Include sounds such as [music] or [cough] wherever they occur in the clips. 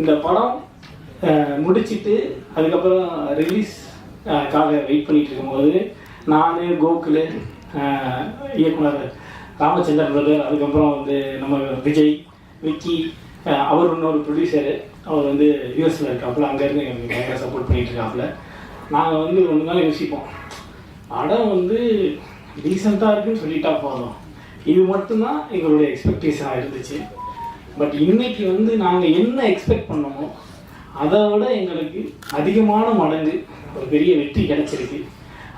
இந்த படம் முடிச்சுட்டு முடிச்சிட்டு அதுக்கப்புறம் ரிலீஸ் காக வெயிட் பண்ணிட்டு இருக்கும்போது நான் கோகுல் இயக்குனர் ராமச்சந்திரன் பிரதர் அதுக்கப்புறம் வந்து நம்ம விஜய் விக்கி அவர் இன்னொரு ப்ரொடியூசரு அவர் வந்து யூஎஸில் இருக்காப்புல அங்கேருந்து எங்களுக்கு பயங்கர சப்போர்ட் பண்ணிட்டு இருக்காப்புல. நாங்கள் வந்து ஒன்று நாள் யோசிப்போம். படம் வந்து ரீசெண்டாக இருக்குன்னு சொல்லிட்டா போதும். இது மட்டும்தான் எங்களுடைய எக்ஸ்பெக்டேஷனாக இருந்துச்சு. பட் இன்னைக்கு வந்து நாங்கள் என்ன எக்ஸ்பெக்ட் பண்ணோமோ அதை விட எங்களுக்கு அதிகமான மடங்கு ஒரு பெரிய வெற்றி கிடைச்சிருக்கு.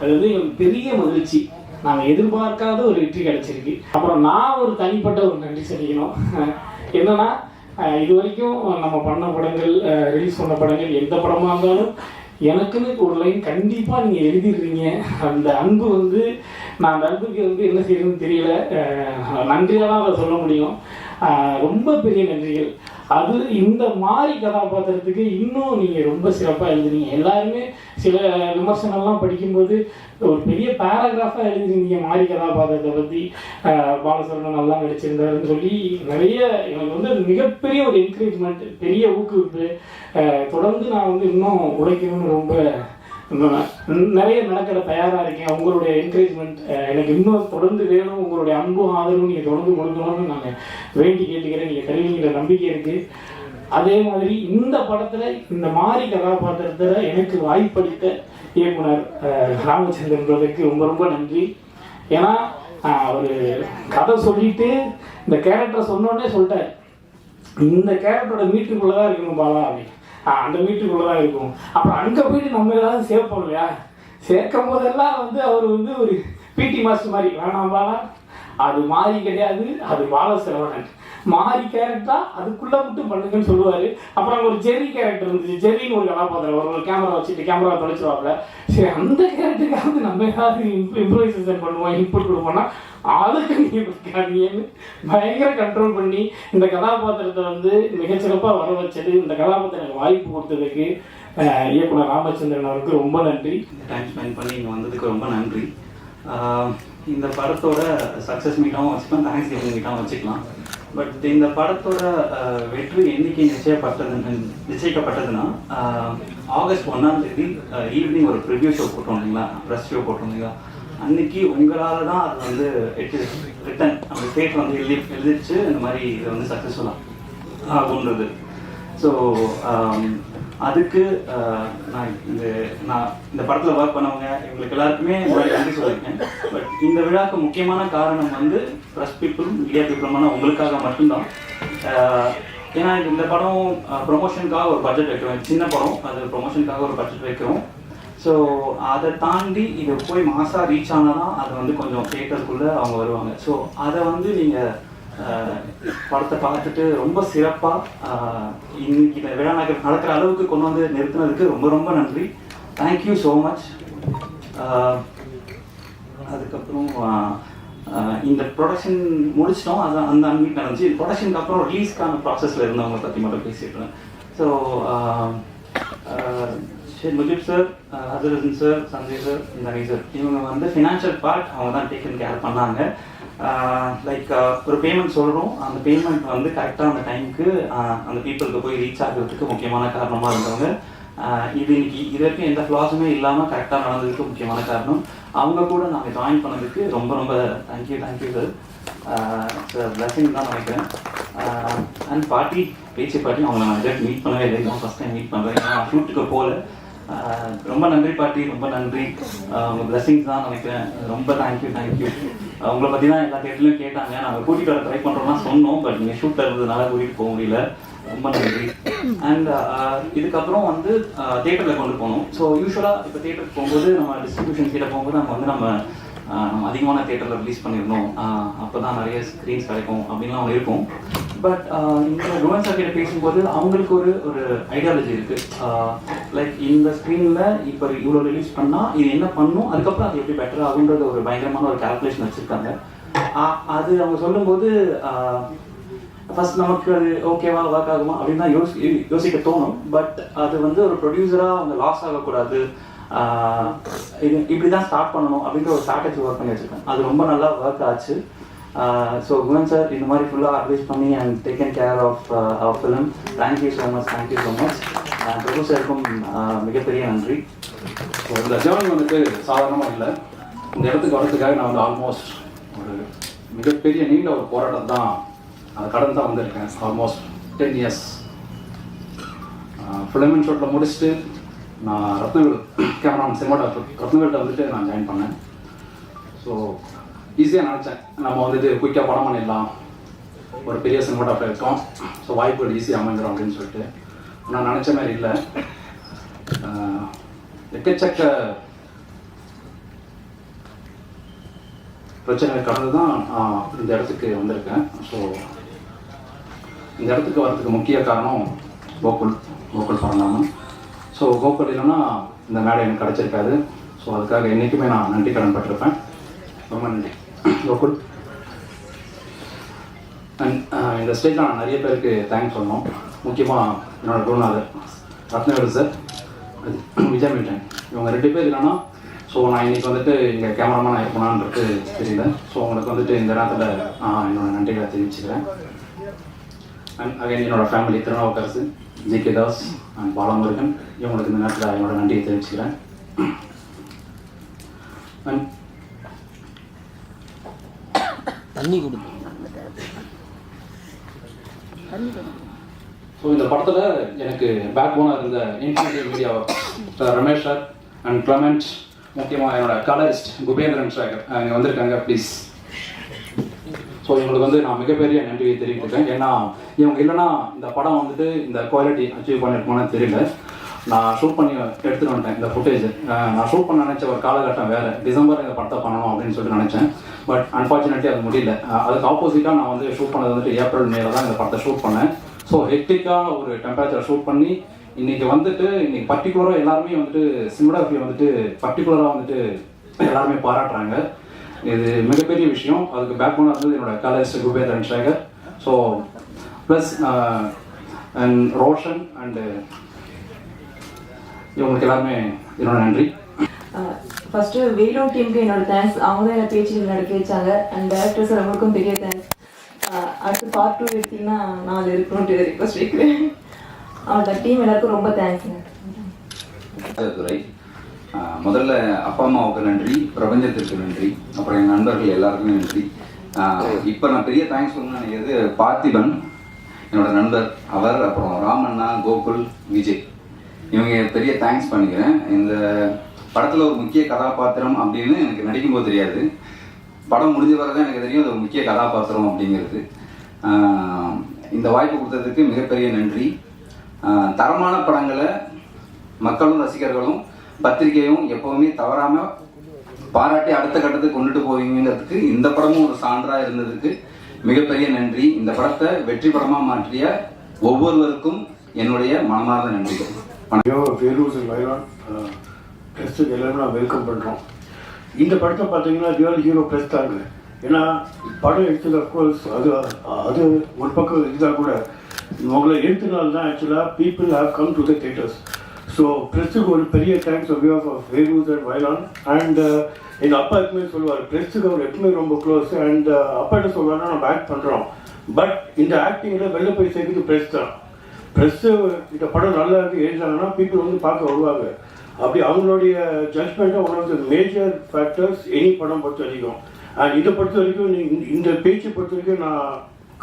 அது வந்து எங்களுக்கு பெரிய மகிழ்ச்சி. நாங்கள் எதிர்பார்க்காத ஒரு வெற்றி கிடைச்சிருக்கு. அப்புறம் நான் ஒரு தனிப்பட்ட ஒரு நன்றி சொல்லிக்கணும் [laughs] என்னன்னா இது வரைக்கும் நம்ம பண்ண படங்கள் ரிலீஸ் பண்ண படங்கள் எந்த படமாக இருந்தாலும் எனக்குன்னு ஒரு லைன் கண்டிப்பாக நீங்கள் எழுதிடுறீங்க. அந்த அன்பு வந்து நான் அந்த அன்புக்கு வந்து என்ன செய்யறதுன்னு தெரியல. நன்றியாக தான் அதை சொல்ல முடியும். ரொம்ப பெரிய நன்றிகள். அது இந்த மாதிரி கதாபாத்திரத்துக்கு இன்னும் நீங்கள் ரொம்ப சிறப்பாக எழுதுனீங்க. எல்லாருமே சில விமர்சனம்லாம் படிக்கும்போது ஒரு பெரிய பேராகிராஃபாக எழுதிருந்தீங்க மாறி கதாபாத்திரத்தை பற்றி பாலசரணன் நல்லா நடிச்சிருந்தாருன்னு சொல்லி நிறைய எனக்கு வந்து அது மிகப்பெரிய ஒரு என்கரேஜ்மெண்ட் பெரிய ஊக்குவிப்பு. தொடர்ந்து நான் வந்து இன்னும் உழைக்கணும்னு ரொம்ப நிறைய நடக்கிற தயாராக இருக்கேன். உங்களுடைய என்கரேஜ்மெண்ட் எனக்கு இன்னும் தொடர்ந்து வேணும். உங்களுடைய அன்பும் ஆதரவும் நீங்கள் தொடர்ந்து கொடுக்கணும்னு நான் வேண்டி கேட்டுக்கிறேன். நீங்கள் தருவீங்கிற நம்பிக்கை இருக்குது அதே மாதிரி இந்த படத்தில் இந்த மாதிரி கதாபாத்திரத்தில் எனக்கு வாய்ப்பளித்த இயக்குனர் ராமச்சந்திரன் பிரதற்கு ரொம்ப ரொம்ப நன்றி. ஏன்னா அவர் கதை சொல்லிட்டு இந்த கேரக்டரை சொன்னோடனே சொல்லிட்டார். இந்த கேரக்டரோட மீட்டருக்குள்ள தான் இருக்கணும் பாலா அப்படின்னு. அந்த வீட்டுக்குள்ளதான் இருக்கும். அப்புறம் அங்கே போயிட்டு நம்ம ஏதாவது சேர்ப்போம் இல்லையா சேர்க்கும் போதெல்லாம் வந்து அவர் வந்து ஒரு பிடி மாஸ்டர் மாதிரி வேணாம் வாழா அது மாறி கிடையாது. அது வாழ செலவனன். மாறி கேரக்டரா அதுக்குள்ள மட்டும் பண்ணுங்கன்னு சொல்லுவாரு. அப்புறம் அங்க ஒரு ஜெரி கேரக்டர் இருந்துச்சு. ஜெரின்னு ஒரு கதாபாத்திரம். வரும் ஒரு கேமரா வச்சுட்டு கேமரா தொலைச்சிருவாப்ல சரி அந்த கேரக்டருக்காவது நம்ம ஏதாவது இம்ப்ரோவைசேஷன் பண்ணுவோம் இன்புட் கொடுப்போம்னா அதுக்கு நீங்க பயங்கர கண்ட்ரோல் பண்ணி இந்த கதாபாத்திரத்தை வந்து மிகச்சிறப்பாக வர வச்சது இந்த கதாபாத்திரம் எனக்கு வாய்ப்பு கொடுத்ததுக்கு இயக்குனர் ராமச்சந்திரன் அவருக்கு ரொம்ப நன்றி. இந்த டைம் ஸ்பெண்ட் பண்ணி இங்கே வந்ததுக்கு ரொம்ப நன்றி. இந்த படத்தோட சக்ஸஸ் மீட்டாகவும் வச்சுக்கலாம் தேங்க்ஸ் கிவிங் மீட்டாகவும் வச்சுக்கலாம். பட் இந்த படத்தோட வெற்றி என்னைக்கு நிச்சயப்பட்டது நிச்சயிக்கப்பட்டதுன்னா ஆகஸ்ட் ஒன்றாம் தேதி ஈவினிங் ஒரு ப்ரிவ்யூ ஷோ போட்டோம் இல்லைங்களா? ப்ரெஸ் ஷோ போட்டோம் இல்லைங்களா? அன்னைக்கு உங்களால் தான் அது வந்து ரிட்டன் அந்த ஸ்டேட் வந்து எழுதி எழுதிச்சு இந்த மாதிரி இது வந்து சக்ஸஸ்ஃபுல்லாக ஆகுன்றது ஸோ அதுக்கு நான் இந்த நான் இந்த படத்தில் ஒர்க் பண்ணவங்க இவங்களுக்கு எல்லாருக்குமே நன்றி சொல்லியிருக்கேன். பட் இந்த விழாக்கு முக்கியமான காரணம் வந்து ப்ரெஸ் பீப்புளும் மீடியா பீப்புளுமான உங்களுக்காக மட்டும்தான். ஏன்னா இந்த படம் ப்ரொமோஷனுக்காக ஒரு பட்ஜெட் வைக்கிறோம். சின்ன படம் அது ப்ரொமோஷனுக்காக ஒரு பட்ஜெட் வைக்கிறோம். ஸோ அதை தாண்டி இது போய் மாசா ரீச் ஆனால் தான் அது வந்து கொஞ்சம் தேட்டருக்குள்ளே அவங்க வருவாங்க. ஸோ அதை வந்து நீங்கள் படத்தை பார்த்துட்டு ரொம்ப சிறப்பாக இன்னைக்கு விழாநகர் விழா நடக்கிற அளவுக்கு கொண்டு வந்து நிறுத்தினதுக்கு ரொம்ப ரொம்ப நன்றி. தேங்க்யூ ஸோ மச் அதுக்கப்புறம் இந்த ப்ரொடக்ஷன் முடிச்சிட்டோம். அது அந்த அன்மீட் நடந்துச்சு. ப்ரொடக்ஷனுக்கு அப்புறம் ரிலீஸ்க்கான ப்ராசஸில் இருந்தவங்க பற்றி மட்டும் பேசிட்டுறேன் ஸோ சரி முஜிப் சார் ஹசரசன் சார் சஞ்சய் சார் இந்த சார் இவங்க வந்து ஃபினான்ஷியல் பார்ட் அவங்க தான் டேக்கன் கேர் பண்ணாங்க. லைக் ஒரு பேமெண்ட் சொல்கிறோம் அந்த பேமெண்ட் வந்து கரெக்டாக அந்த டைமுக்கு அந்த பீப்புளுக்கு போய் ரீச் ஆகிறதுக்கு முக்கியமான காரணமாக இருந்தவங்க. இது இன்னைக்கு இது வரைக்கும் எந்த ஃப்ளாஸுமே இல்லாமல் கரெக்டாக நடந்ததுக்கு முக்கியமான காரணம். அவங்க கூட நாங்கள் ஜாயின் பண்ணதுக்கு ரொம்ப ரொம்ப thank you thank you sir sir blessing தான் நினைக்கிறேன். அண்ட் பாட்டி பேச்சு பாட்டி அவங்கள நான் இதற்கு மீட் பண்ணவே இல்லை. நான் ஃபஸ்ட் டைம் மீட் பண்ணுறேன் நான் ஷூட்டுக்கு போகல. ரொம்ப நன்றி பாட்டி ரொம்ப நன்றி. உங்கள் பிளஸிங்ஸ் தான் நினைக்கிறேன். ரொம்ப தேங்க்யூ தேங்க்யூ உங்களை பற்றி தான் எல்லா தேட்டர்லையும் கேட்டாங்க. நாங்கள் கூட்டிகிட்டு வர ட்ரை பண்ணுறோம்னா சொன்னோம் பட் நீங்கள் ஷூட்டில் இருந்ததுனால கூட்டிகிட்டு போக முடியல. ரொம்ப நன்றி. அண்ட் uh, இதுக்கப்புறம் வந்து uh, தேட்டரில் கொண்டு போகணும் ஸோ யூஸ்வலாக இப்போ தேட்டருக்கு போகும்போது நம்ம டிஸ்ட்ரிபியூஷன் கிட்ட போகும்போது நம்ம வந்து நம்ம நம்ம அதிகமான தேட்டரில் ரிலீஸ் பண்ணியிருந்தோம். அப்போ தான் நிறைய ஸ்க்ரீன்ஸ் கிடைக்கும் அப்படின்லாம் அவங்க இருக்கும். பட் இந்த ரோஹன் சார் கிட்ட பேசும்போது அவங்களுக்கு ஒரு ஒரு ஐடியாலஜி இருக்குது லைக் இந்த ஸ்க்ரீனில் இப்போ இவ்வளோ ரிலீஸ் பண்ணால் இது என்ன பண்ணும்? அதுக்கப்புறம் அது எப்படி பெட்டர் ஆகுன்றது ஒரு பயங்கரமான ஒரு கால்குலேஷன் வச்சுருக்காங்க. அது அவங்க சொல்லும்போது ஃபர்ஸ்ட் நமக்கு அது ஓகேவா ஒர்க் ஆகுமா அப்படின்னு தான் யோசி யோசிக்க தோணும். பட் அது வந்து ஒரு ப்ரொடியூசராக அவங்க லாஸ் ஆகக்கூடாது. இது இப்படி தான் ஸ்டார்ட் பண்ணணும் அப்படின்ற ஒரு ஸ்ட்ராட்டஜி ஒர்க் பண்ணி வச்சிருக்கேன். அது ரொம்ப நல்லா ஒர்க் ஆச்சு. ஸோ குணன் சார் இந்த மாதிரி ஃபுல்லாக அட்வைஸ் பண்ணி and taken care of our film thank you so much thank you so much Prabhu சாருக்கும் மிகப்பெரிய நன்றி. ஸோ இந்த ஜேர்னி வந்துட்டு சாதாரணமாக இல்லை. இந்த இடத்துக்கு வரதுக்காக நான் வந்து ஆல்மோஸ்ட் ஒரு மிகப்பெரிய நீண்ட ஒரு போராட்டம் தான் அதை கடந்து தான் வந்திருக்கேன். ஆல்மோஸ்ட் டென் இயர்ஸ் ஃபிலிம் ஷூட்டில் முடிச்சுட்டு நான் ரத்னவேல் கேமராமேன் சினிமாட்டோகிராஃபர் ரத்னவேல்கிட்ட வந்துட்டு நான் ஜாயின் பண்ணேன். ஸோ ஈஸியாக நினச்சேன். நம்ம வந்துட்டு குயிக்காக படம் பண்ணிடலாம். ஒரு பெரிய சினிமாட்டோகிராஃபர் இருக்கோம். ஸோ வாய்ப்புகள் ஈஸியாக அமைஞ்சிடும் அப்படின்னு சொல்லிட்டு. நான் நினச்ச மாதிரி இல்லை. எக்கச்சக்க பிரச்சனைகள் கடந்து தான் நான் இந்த இடத்துக்கு வந்திருக்கேன். ஸோ இந்த இடத்துக்கு வர்றதுக்கு முக்கிய காரணம் கோகுல் கோகுல் பரந்தாமன் ஸோ கோகுல் இல்லைன்னா இந்த மேடை எனக்கு கிடச்சிருக்காது. ஸோ அதுக்காக என்றைக்குமே நான் நன்றி கடன் பட்டிருப்பேன். ரொம்ப நன்றி. கோகுல். அண்ட் uh, இந்த ஸ்டேஜில் நான் நிறைய பேருக்கு தேங்க்ஸ் சொல்லணும். முக்கியமாக என்னோடய குருநாதர் ரத்னவேலு சார் விஜய் மில்டன் இவங்க ரெண்டு பேர் இல்லைன்னா ஸோ நான் இன்னைக்கு வந்துட்டு இங்கே கேமராமேன் இருப்பேனான்றது தெரியல. ஸோ உங்களுக்கு வந்துட்டு இந்த நேரத்தில் நான் என்னோடய நன்றிகளை தெரிவிச்சுக்கிறேன். அண்ட் அகைன் என்னோடய family Thirunavukkarasu. G K Das and Balamurugan. இவங்களுக்கு இந்த நேரத்தில் என்னோட நன்றியை தெரிவிச்சுக்கிறேன். தண்ணி கொடுத்து ஸோ இந்த படத்தில் எனக்கு பேக் போனாக இருந்த Infinity Media Ramesh sir and Clement முக்கியமாக என்னோட கலரிஸ்ட் குபேந்திரன் சேகர் இங்கே வந்திருக்காங்க ப்ளீஸ் ஸோ இவங்களுக்கு வந்து நான் மிகப்பெரிய நன்றியை தெரிவிக்கிறேன் ஏன்னா இவங்க இல்லைன்னா இந்த படம் வந்துட்டு இந்த குவாலிட்டி அச்சீவ் பண்ணியிருக்கோன்னு தெரியல. நான் ஷூட் பண்ணி எடுத்துகிட்டு வந்துட்டேன் இந்த ஃபுட்டேஜ் நான் ஷூட் பண்ண நினச்ச ஒரு காலகட்டம் வேறு. டிசம்பர் இந்த படத்தை பண்ணணும் அப்படின்னு சொல்லிட்டு நினச்சேன். பட் அன்ஃபார்ச்சுனேட்லி அது முடியல. அதுக்கு ஆப்போசிட்டாக நான் வந்து ஷூட் பண்ணது வந்துட்டு ஏப்ரல் மேல தான் இந்த படத்தை ஷூட் பண்ணேன். ஸோ ஹெக்டிக்காக ஒரு டெம்பரேச்சர் ஷூட் பண்ணி இன்னைக்கு வந்துட்டு இன்னைக்கு பர்டிகுலராக எல்லாருமே வந்துட்டு சினிமாகிராஃபி வந்துட்டு பர்டிகுலராக வந்துட்டு எல்லாருமே பாராட்டுறாங்க. இது மிகப்பெரிய விஷயம். அதுக்கு பேக் போனாக இருந்தது என்னோட college Kubendran Sekar. So plus and Roshan and இவங்களுக்கு எல்லாருமே என்னோட நன்றி. ஃபர்ஸ்ட் வீடியோ டீமுக்கு என்னோட தேங்க்ஸ் அவங்க தான் என்ன பேச்சு நடிக்க வச்சாங்க அண்ட் டேரக்டர்ஸ் அவங்களுக்கும் பெரிய தேங்க்ஸ் அடுத்து பார்ட் டூ எடுத்தீங்கன்னா நான் அது இருக்கணும்ட்டு ரிக்வஸ்ட் வைக்கிறேன். அவங்களோட டீம் எல்லாருக்கும் ரொம்ப தேங்க்ஸுங்க துறை ஆஹ் முதல்ல அப்பா அம்மாவுக்கு நன்றி பிரபஞ்சத்திற்கு நன்றி அப்புறம் என் நண்பர்கள் எல்லாருக்குமே நன்றி. இப்போ நான் பெரிய தேங்க்ஸ் சொல்லணும்னு நினைக்கிறது பார்த்திபன் என்னோட நண்பர் அவர் அப்புறம் ராமண்ணா கோகுல் விஜய். இவங்க பெரிய தேங்க்ஸ் பண்ணிக்கிறேன். இந்த படத்தில் ஒரு முக்கிய கதாபாத்திரம் அப்படின்னு எனக்கு நடிக்கும்போது தெரியாது. படம் முடிஞ்ச வரை தான் எனக்கு தெரியும் அது ஒரு முக்கிய கதாபாத்திரம் அப்படிங்கிறது. இந்த வாய்ப்பு கொடுத்ததுக்கு மிகப்பெரிய நன்றி. தரமான படங்களை மக்களும் ரசிகர்களும் பத்திரிகையும் எப்பவுமே தவறாம பாராட்டி அடுத்த கட்டத்துக்கு கொண்டுட்டு போவீங்கிறதுக்கு இந்த படமும் ஒரு சான்றா இருந்ததுக்கு மிகப்பெரிய நன்றி. இந்த படத்தை வெற்றி படமா மாற்றிய ஒவ்வொருவருக்கும் என்னுடைய மனமார்ந்த நன்றிகள். ஐயோ வேலூர் ப்ரெஸ்ஸுக்கு எல்லாரும் நான் வெல்கம் பண்ணுறோம் இந்த படத்தை பார்த்தீங்கன்னா ரியல் ஹீரோ ப்ரெஸ் தாங்க. ஏன்னா படம் எடுத்தது அஃப்கோர்ஸ் அது அது ஒரு பக்கம் இருந்தால் கூட உங்களை எடுத்தனால தான் ஆக்சுவலாக people have come to the theatres so ப்ரெஸ்ஸுக்கு ஒரு பெரிய thanks of of of Vellore and வயலான் and எங்கள் அப்பா எப்பவுமே சொல்லுவார் ப்ரெஸ்ஸுக்கு அவர் எப்பவுமே ரொம்ப க்ளோஸ் அண்ட் uh, அப்பா என்ன சொல்லுவாருன்னா நம்ம ஆக்ட் பண்ணுறோம் பட் இந்த ஆக்டிங்கில் வெளில போய் சேர்க்குறது ப்ரெஸ் தான். ப்ரெஸ்ஸு இந்த படம் நல்லா இருக்கு எழுதினாங்கன்னா பீப்புள் வந்து பார்க்க வருவாங்க. அப்படி அவங்களுடைய ஜட்மெண்ட்டாக one of the major factors any படம் பொறுத்த வரைக்கும். அண்ட் இதை பொறுத்த வரைக்கும் நீ இந்த- இந்த பொறுத்த வரைக்கும் நான்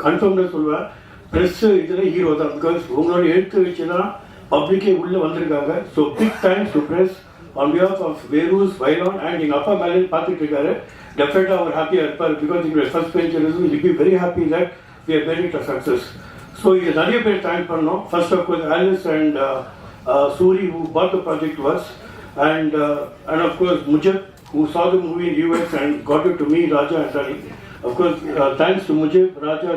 கன்ஃபார்ம்டாக சொல்லுவேன் ப்ரெஸ்ஸு இதில் ஹீரோ தான். பிகாஸ் உங்களுடைய எழுத்து வச்சு தான் பப்ளிக்கே உள்ளே வந்திருக்காங்க. So big time to press on behalf of வேரூஸ் வைலான் and எங்கள் அப்பா மேலே பார்த்துட்டு இருக்காரு. டெஃபினட்டாக அவர் ஹாப்பியாக இருப்பார் பிகாஸ் எங்களுடைய first பேஞ்சரிசம் it be very happy that we are very success so இது நிறைய பேர் தேங்க் பண்ணோம். First of course Alice and Suri who bought the project was and and of course Mujib who saw movie movie in US and got it to me, Raja and Dani. Of course, uh, thanks to Mujib, Raja,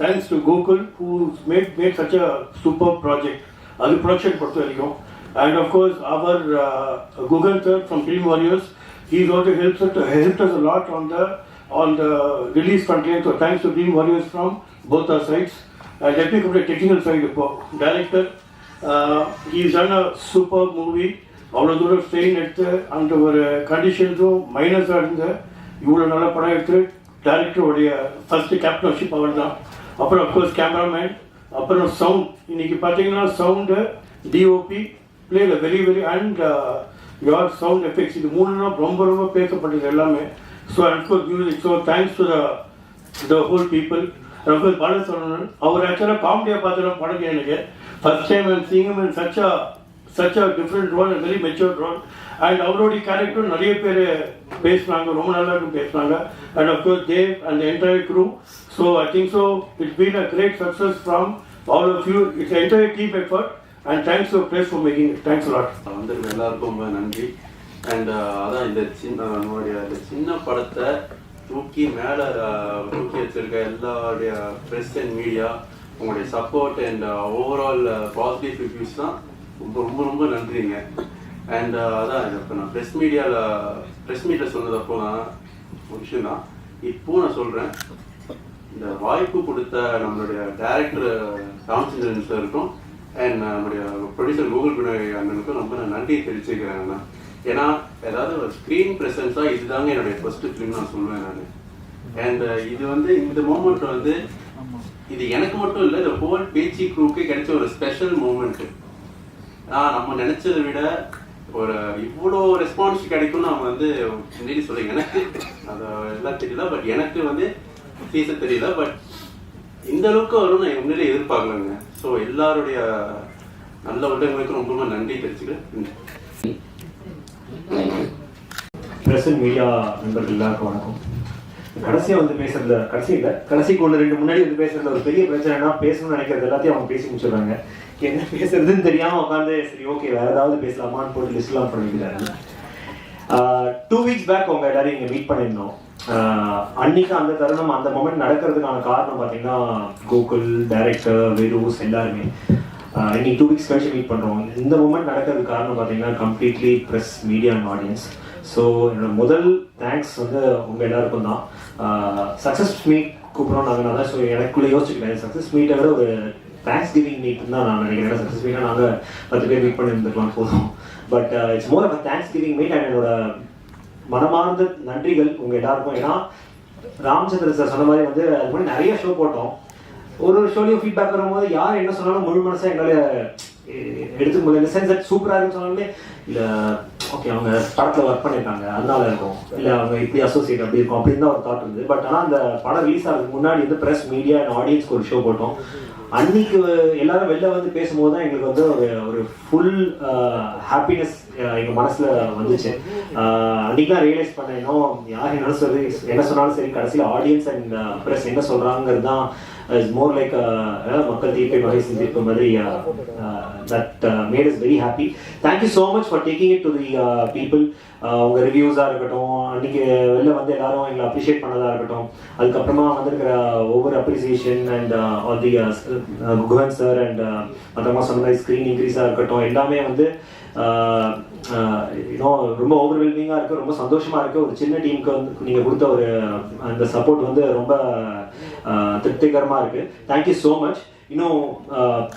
thanks to Gokul who made made such a super project அது production பொறுத்த வரைக்கும் and of course our Guhan sir from Dream Warriors he's also helps help us lot on the on the release front so thanks to Dream Warriors from both our sides and எப்படி கூட technical side இப்போ director he's done a super movie அவ்வளோ தூரம் strain எடுத்து அந்த ஒரு கண்டிஷன்ஸும் மைனஸாக இருந்த இவ்வளோ நல்ல படம் எடுத்து டேரக்டருடைய ஃபஸ்ட்டு கேப்டன்ஷிப் அவர் தான் அப்புறம் அப்கோர்ஸ் கேமராமேன் அப்புறம் சவுண்ட் இன்னைக்கு பார்த்தீங்கன்னா sound DOP play very very and your sound effects இது மூணுனா ரொம்ப ரொம்ப பேசப்பட்டது எல்லாமே. So of course music so thanks to the the whole people ரொம்ப பாலசுவரன் அவர் ஆக்சுவலாக காமெடியாக பார்த்துட்டு படம் எனக்கு first time and சீங்கம் such a such a different role very mature role and அவருடைய கேரக்டர் நிறைய பேர் பேசுனாங்க ரொம்ப நல்லா இருக்கும் பேசுனாங்க. And of course Dev and entire crew so I think so it been a great success from all of you it's entire team effort and thanks to press for making thanks lot வந்து எல்லாருக்கும் ரொம்ப நன்றி. And uh, அதான் இந்த சின்ன நம்மளுடைய இந்த சின்ன படத்தை தூக்கி மேலே uh, தூக்கி வச்சிருக்க எல்லாருடைய ப்ரெஸ் அண்ட் மீடியா உங்களுடைய support and overall positive reviews தான். ரொம்ப ரொம்ப ரொம்ப நன்றிங்க. அண்ட் uh, அதான் இப்போ நான் ப்ரெஸ் மீடியாவில் ப்ரெஸ் மீட்டில் சொன்னதப்போ நான் ஒரு விஷயம் தான் இப்போ நான் சொல்கிறேன் இந்த வாய்ப்பு கொடுத்த நம்மளுடைய டேரக்டர் ராமச்சந்திரன் சாருக்கும் அண்ட் uh, நம்மளுடைய ப்ரொடியூசர் கூகுள் பினாய் அண்ணனுக்கும் ரொம்ப நான் நன்றி தெரிவிச்சுக்கிறேன் நான் ஏன்னா ஏதாவது ஒரு ஸ்க்ரீன் ப்ரெசன்ஸாக இதுதாங்க என்னுடைய ஃபர்ஸ்ட் ஃபிலிம் நான் சொல்லுவேன் நான். அண்ட் uh, இது வந்து இந்த மூமெண்ட் வந்து இது எனக்கு மட்டும் இல்லை இந்த ஹோல் பேச்சி குரூக்கே கிடைச்ச ஒரு ஸ்பெஷல் மூமெண்ட் நான் நம்ம நினைச்சதை விட ஒரு இவ்வளோ ரெஸ்பான்ஸ் கிடைக்கும்னு அவங்க வந்து முன்னாடி சொல்ல எனக்கு அது எல்லாம் தெரியல பட் எனக்கு வந்து பேச தெரியல பட் இந்த அளவுக்கு வரும் நான் உண்மையிலே எதிர்பார்க்கலங்க. ஸோ எல்லாருடைய நல்ல உள்ளவங்களுக்கும் ரொம்ப ரொம்ப நன்றி தெரிஞ்சுக்கிறேன் பிரசன் மீடியா நண்பர்கள் எல்லாருக்கும் வணக்கம். கடைசியாக வந்து பேசுறதுல கடைசி இல்லை. கடைசிக்கு ஒன்று ரெண்டு முன்னாடி வந்து பேசுறதுல ஒரு பெரிய பிரச்சனைனா பேசணும்னு நினைக்கிறது எல்லாத்தையும் அவங்க பேசி முடிச்சிடுறாங்க. என்ன பேசுறதுன்னு தெரியாம உட்காந்து சரி ஓகே வேற ஏதாவது பேசலாமான்னு போட்டு லிஸ்ட்லாம் பண்ணிக்கிறாங்க. டூ வீக்ஸ் பேக் உங்க எல்லாரையும் இங்கே மீட் பண்ணியிருந்தோம். அன்னைக்கு அந்த தருணம் அந்த மொமெண்ட் நடக்கிறதுக்கான காரணம் பார்த்தீங்கன்னா கோகுல் டைரக்டர் வெரூஸ் எல்லாருமே. இன்னைக்கு டூ வீக்ஸ் கழிச்சு மீட் பண்ணுறோம் இந்த மூமெண்ட் நடக்கிறதுக்கு காரணம் பார்த்தீங்கன்னா completely press media and audience so என்னோட முதல் தேங்க்ஸ் வந்து உங்கள் எல்லாருக்கும் தான். சக்ஸஸ் மீட் கூப்பிட்றோம் நாங்கள் நான் ஸோ எனக்குள்ளே யோசிச்சுக்கிறேன். சக்ஸஸ் மீட்டை விட ஒரு தேங்க்ஸ் கிவிங் மீட் தான் நான் நினைக்கிறேன். சக்ஸஸ் மீட்டாக நாங்கள் பத்து பேர் மீட் பண்ணி இருந்துக்கலாம் போதும் but it's more of thanks giving meet and என்னோட மனமார்ந்த நன்றிகள் உங்கள் எல்லாருக்கும். ஏன்னா ராமச்சந்திரன் சார் சொன்ன மாதிரி வந்து அது மாதிரி நிறைய ஷோ போட்டோம். ஒரு ஒரு ஷோலையும் ஃபீட்பேக் வரும்போது யார் என்ன சொன்னாலும் முழு மனசாக எங்களால் எடுத்துக்க முடியல இந்த சென்ஸ் சூப்பராக இருக்குன்னு சொன்னாலுமே இல்லை ஓகே அவங்க படத்தில் ஒர்க் பண்ணியிருக்காங்க அதனால இருக்கும். இல்லை அவங்க இப்படி அசோசியேட் அப்படி இருக்கும். அப்படின்னு தான் ஒரு தாட் இருந்தது. பட் ஆனால் அந்த படம் ரிலீஸ் ஆகிறதுக்கு முன்னாடி வந்து ப்ரெஸ் மீடியா அண்ட் ஆடியன்ஸ்க்கு ஒரு ஷோ போட்டோம். அன்னைக்கு எல்லாரும் வெளில வந்து பேசும்போது தான் எங்களுக்கு வந்து ஒரு ஒரு ஃபுல் ஹாப்பினஸ் uh, எங்கள் மனசில் வந்துச்சு. அன்றைக்கி தான் ரியலைஸ் பண்ணேன் யார் என்ன சொல்லி என்ன சொன்னாலும் சரி கடைசியில் ஆடியன்ஸ் அண்ட் ப்ரெஸ் என்ன சொல்கிறாங்கிறது தான் இஸ் மோர் லைக் மக்கள் தீர்ப்பை வகை செஞ்சிருக்க மாதிரி that made is very happy thank you so much for taking it to the people உங்கள் ரிவ்யூஸாக இருக்கட்டும் அன்னைக்கு வெளில வந்து எல்லாரும் எங்களை அப்ரிஷியேட் பண்ணதாக இருக்கட்டும் அதுக்கப்புறமா வந்திருக்கிற ஒவ்வொரு appreciation and all the Guhan sir and மற்றமா சொன்ன மாதிரி ஸ்க்ரீன் இன்க்ரீஸாக இருக்கட்டும் எல்லாமே வந்து இன்னும் ரொம்ப ஓவர்வெல்மிங்காக இருக்குது ரொம்ப சந்தோஷமாக இருக்குது ஒரு சின்ன டீமுக்கு வந்து நீங்கள் கொடுத்த ஒரு அந்த சப்போர்ட் வந்து ரொம்ப திருப்திகரமாக இருக்குது தேங்க்யூ ஸோ மச் இன்னும்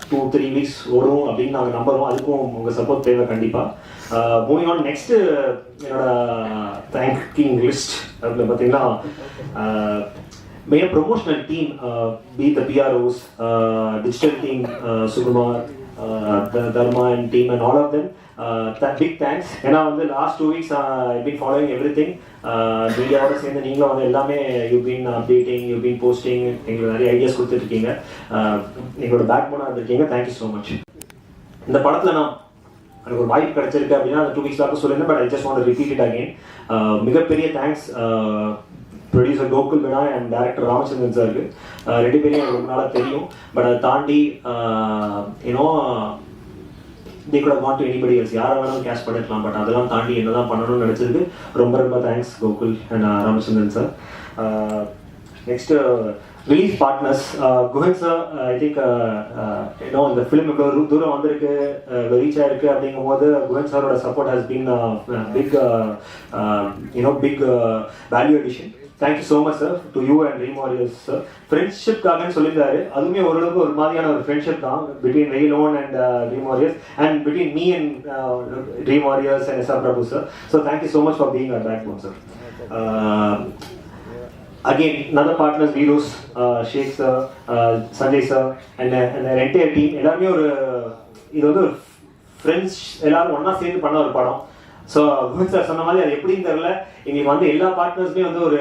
டூ த்ரீ வீக்ஸ் ஓடும் அப்படின்னு நாங்கள் நம்புகிறோம் அதுக்கும் உங்கள் சப்போர்ட் தேவை கண்டிப்பாக மூவிங் ஆன் நெக்ஸ்ட்டு என்னோட தேங்க்யூங் லிஸ்ட் அதில் பார்த்தீங்கன்னா main promotional team be the PROs digital team Sukumar Dharma and team and all of them Uh, big thanks ஏன்னா வந்து last two weeks been following everything மீடியாவோட சேர்ந்து நீங்களும் வந்து எல்லாமே you been updating you been posting எங்களுக்கு நிறைய ideas கொடுத்துருக்கீங்க uh, எங்களோட பேக் போனாக இருந்திருக்கீங்க தேங்க்யூ ஸோ மச் இந்த படத்தில் நான் எனக்கு ஒரு வாய்ப்பு கிடைச்சிருக்கு அப்படின்னா டூ வீக்ஸ் பேக் சொல்லியிருந்தேன் but I just want repeat it again மிகப்பெரிய thanks producer uh, Gokul Vinay and director Ramachandran சாருக்கு ரெண்டு பேரையும் எனக்கு ரொம்ப நாளாக தெரியும். பட் அதை தாண்டி ஏன்னோ தே கூட வாண்ட் டு எனிபடி எல்ஸ் யாரை வேணாலும் கேஷ் பண்ணிருக்கலாம் பட் அதெல்லாம் தாண்டி என்னதான் பண்ணணும்னு நினச்சதுக்கு ரொம்ப ரொம்ப thanks Gokul and uh, Ramachandran sir next release partners Guhan sir I think ஏன்னோ இந்த ஃபிலிம் இவ்வளோ தூரம் வந்திருக்கு uh, ரீச் ஆயிருக்கு அப்படிங்கும் போது குஹன் சாரோட support has been big you know big value addition thank you so much sir to you and Dream Warriors sir ஃப்ரெண்ட்ஷிப்காகன்னு சொல்லியிருந்தாரு. அதுவுமே ஓரளவுக்கு ஒரு மாதிரியான ஒரு ஃப்ரெண்ட்ஷிப் தான் between ரெயிலோன் and Dream Warriors and between me and Dream Warriors and S R Prabhu sir so thank you so much for being a back sir again another partners Virus, uh, Sheikh sir, uh, Sanjay sir and uh, and their entire team. எல்லாருமே ஒரு இது வந்து ஒரு friends எல்லாரும் ஒண்ணா சேர்ந்து பண்ண ஒரு படம். ஸோ சார் சொன்ன மாதிரி அது எப்படின்னு தெரில எங்களுக்கு வந்து எல்லா பார்ட்னர்ஸுமே வந்து ஒரு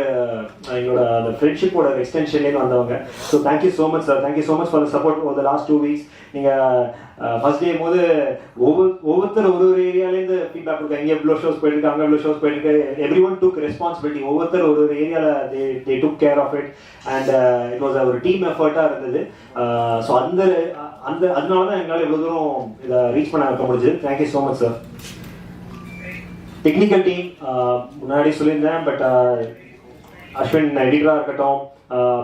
எங்களோட அந்த ஃப்ரெண்ட்ஷிப்போட எக்ஸ்டென்ஷன்லேருந்து வந்தவங்க. So thank you so much sir thank you so much for support over the last two weeks நீங்கள் ஃபர்ஸ்ட் டே போது ஒவ்வொரு ஒவ்வொருத்தர் ஒரு ஒரு ஏரியாலேருந்து ஃபீட்பேக் கொடுத்தாங்க இங்கே இவ்வளோ ஷோஸ் போயிருக்கு அங்கே இவ்வளோ ஷோஸ் போயிருக்கு. எவ்ரி ஒன் டுக் ரெஸ்பான்சிபிலிட்டி ஒவ்வொருத்தர் ஒரு ஒரு ஏரியாவில் they they took care of it and it was ஒரு டீம் எஃபர்ட்டாக இருந்தது. Uh, ஸோ அந்த அந்த அதனால தான் எங்களால் இவ்வளோ தூரம் இதை ரீச் பண்ண வைக்க முடிஞ்சது. Thank you so much sir technical team முன்னாடி சொல்லியிருந்தேன் பட் அஸ்வின் எடிட்டராக இருக்கட்டும்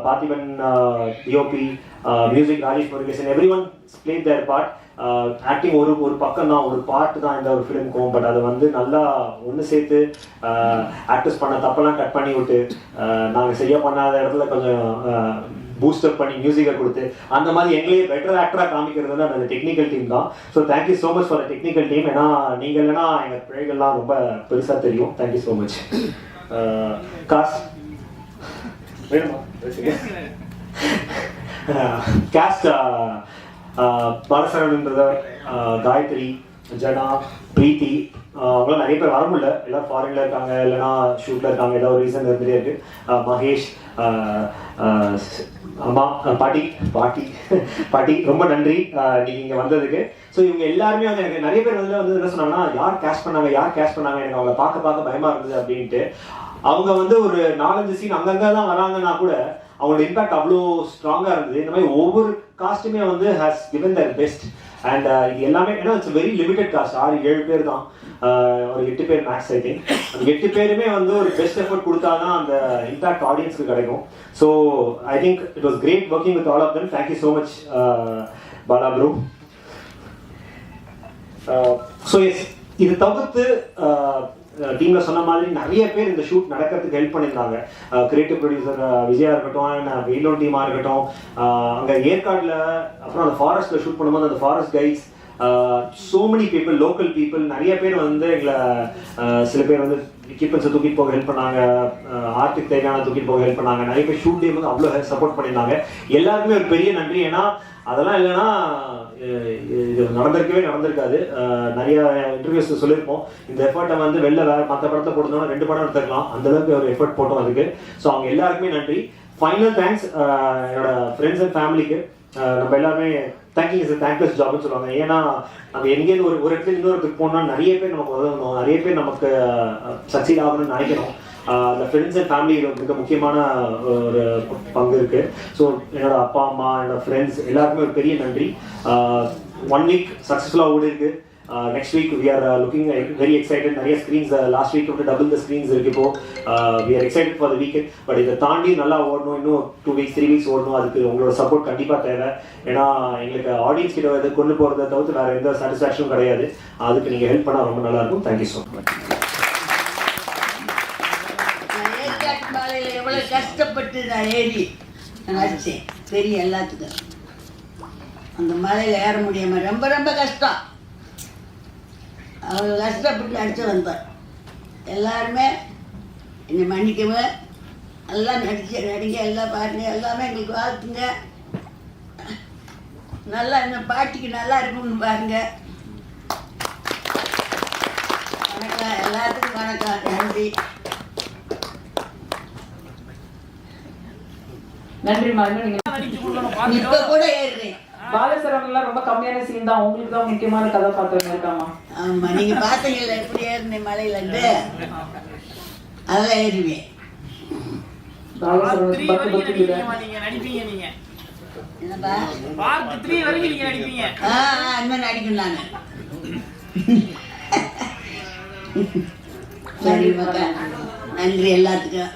Parthiban DOP music Rajesh Murugesan everyone play their part acting ஒரு ஒரு பக்கம் தான் ஒரு பார்ட் தான் இந்த ஒரு ஃபிலிம்க்கும் பட் அதை வந்து நல்லா ஒன்று சேர்த்து uh, ஆக்டர்ஸ் பண்ண தப்பெல்லாம் கட் பண்ணி விட்டு uh, நாங்கள் செய்ய பண்ணாத இடத்துல கொஞ்சம் uh, பூஸ்டப் பண்ணி மியூசிக்கை கொடுத்து அந்த மாதிரி எங்களையே பெட்டர் ஆக்டராக காமிக்கிறது வந்து அந்த டெக்னிக்கல் டீம் தான். So thank you so much for technical team ஏன்னா நீங்கள் இல்லைன்னா எங்கள் பிழைகள்லாம் ரொம்ப பெருசாக தெரியும். Thank you so much cast வேணுமா? Cast uh, uh, uh, Gayathri Jana Preethi அவங்களாம் நிறைய பேர் வர முடியல எல்லாம் ஃபாரின்ல இருக்காங்க இல்லைன்னா ஷூட்ல இருக்காங்க ஏதாவது ஒரு ரீசன் இருந்துட்டே இருக்கு. மகேஷ் ஆமாம் அம்மா பாட்டி பாட்டி பாட்டி ரொம்ப நன்றி. நீங்கள் நீங்க இங்க வந்ததுக்கு. ஸோ இவங்க எல்லாருமே வந்து எனக்கு நிறைய பேர் வந்து வந்து என்ன சொன்னாங்கன்னா யார் கேஷ் பண்ணாங்க? யார் கேஷ் பண்ணாங்க? எனக்கு அவங்கள பார்க்க பார்க்க பயமா இருந்தது அப்படின்ட்டு. அவங்க வந்து ஒரு நாலஞ்சு சீன் அங்கங்க தான் வராங்கன்னா கூட அவங்களோட இம்பாக்ட் அவ்வளோ ஸ்ட்ராங்காக இருந்தது. இந்த மாதிரி ஒவ்வொரு காஸ்ட்டுமே வந்து has given their best and uh, இது எல்லாமே ஏன்னா இட்ஸ் வெரி லிமிடெட் காஸ்ட் ஆறு ஏழு பேர் தான். ஒரு எட்டு பேர் மேக்ஸ் ஐ திங்க் அந்த எட்டு பேருமே வந்து ஒரு பெஸ்ட் எஃபர்ட் கொடுத்தா தான் அந்த இம்பாக்ட் ஆடியன்ஸ்க்கு கிடைக்கும். So I think it was great working with all of them thank you so much Bala bro so yes இது தவிர்த்து டீமில் சொன்ன மாதிரி நிறைய பேர் இந்த ஷூட் நடக்கிறதுக்கு ஹெல்ப் பண்ணியிருந்தாங்க. கிரியேட்டிவ் ப்ரொடியூசர் விஜயா இருக்கட்டும் வெயிலோ டீமாக இருக்கட்டும். அங்கே ஏற்காடில் அப்புறம் அந்த ஃபாரஸ்ட்ல ஷூட் பண்ணும்போது அந்த forest guides so many people local people நிறைய பேர் வந்து எங்களை சில பேர் வந்து எக்யூப்மெண்ட்ஸை தூக்கிட்டு போக ஹெல்ப் பண்ணாங்க. ஆர்டிக் தேவையான தூக்கிட்டு போக ஹெல்ப் பண்ணாங்க. நிறைய பேர் ஷூட் டே வந்து அவ்வளோ சப்போர்ட் பண்ணியிருந்தாங்க. எல்லாருக்குமே ஒரு பெரிய நன்றி. ஏன்னா அதெல்லாம் இல்லைன்னா இது நடந்திருக்கவே நடந்திருக்காது. நிறைய இன்டர்வியூஸ் சொல்லியிருப்போம். இந்த எஃபர்ட்டை வந்து வெளில வேற மற்ற படத்தை போட்டோம்னா ரெண்டு படம் எடுத்துக்கலாம் அந்த அளவுக்கு ஒரு எஃபர்ட் போட்டோம் அதுக்கு. ஸோ அவங்க எல்லாருக்குமே நன்றி. ஃபைனல் தேங்க்ஸ் என்னோட ஃப்ரெண்ட்ஸ் அண்ட் ஃபேமிலிக்கு நம்ம எல்லாருமே தேங்கிங் இஸ் தேங்க்லெஸ் ஜாப்னு சொல்லுவாங்க. ஏன்னா நம்ம எங்கேயிருந்து ஒரு ஒரு இடத்துல இன்னொரு இடத்துக்கு போனோம்னா நிறைய பேர் நமக்கு உதவணும். நிறைய பேர் நமக்கு சக்சீட் ஆகணும்னு நினைக்கிறோம் அந்த ஃப்ரெண்ட்ஸ் அண்ட் ஃபேமிலி மிக முக்கியமான ஒரு பங்கு இருக்குது ஸோ என்னோட அப்பா அம்மா என்னோட ஃப்ரெண்ட்ஸ் எல்லாருக்குமே ஒரு பெரிய நன்றி. ஒன் வீக் சக்ஸஸ்ஃபுல்லாக ஓடி இருக்கு next week we are looking very excited நிறைய ஸ்க்ரீன்ஸ் லாஸ்ட் வீக் வந்து டபுள் த ஸ்க்ரீன்ஸ் இருக்கு இப்போ. We are excite for the week but இதை தாண்டி நல்லா ஓடணும். இன்னும் டூ வீக்ஸ் த்ரீ வீக்ஸ் ஓடணும். அதுக்கு உங்களோட சப்போர்ட் கண்டிப்பாக தேவை. ஏன்னா எங்களுக்கு ஆடியன்ஸ் கிட்ட வந்து கொண்டு போகிறத தவிர்த்து வேறு எந்த சாட்டிஸ்ஃபேக்ஷனும் கிடையாது. அதுக்கு நீங்கள் ஹெல்ப் பண்ணால் ரொம்ப நல்லாயிருக்கும் தேங்க்யூ ஸோ மச் நான் ஏற்காட்டு மலையில் எவ்வளோ கஷ்டப்பட்டு நான் ஏறி நான் அடித்தேன் பெரிய எல்லாத்துக்கும். அந்த மலையில் ஏற முடியாம ரொம்ப ரொம்ப கஷ்டம். அவங்க கஷ்டப்பட்டு அடித்து வந்தேன் எல்லாருமே என்னை மன்னிக்கவும் எல்லாம் நடிச்ச நடிங்க எல்லாம் பாருங்க எல்லாமே எங்களுக்கு வாழ்த்துங்க. நல்லா இந்த பாட்டிக்கு நல்லா இருக்கும்னு பாருங்க. வணக்கம் எல்லாத்துக்கும் வணக்கம். நன்றி. நன்றி மாமா நீங்க இப்ப கூட ஏறுறேன். பாலசரவன்லாம் ரொம்ப கம்மியான சீன் தான். உங்களுக்கு தான் முக்கியமான கதாபாத்திரம் இருக்காமா ஆமா நீங்க பாத்தீங்கல்ல எப்படி ஏறினேன் மலையில இருந்து அதெல்லாம் ஏறுவேன். நடிக்கும் நானு. சரி மக்கா. நன்றி எல்லாத்துக்கும்.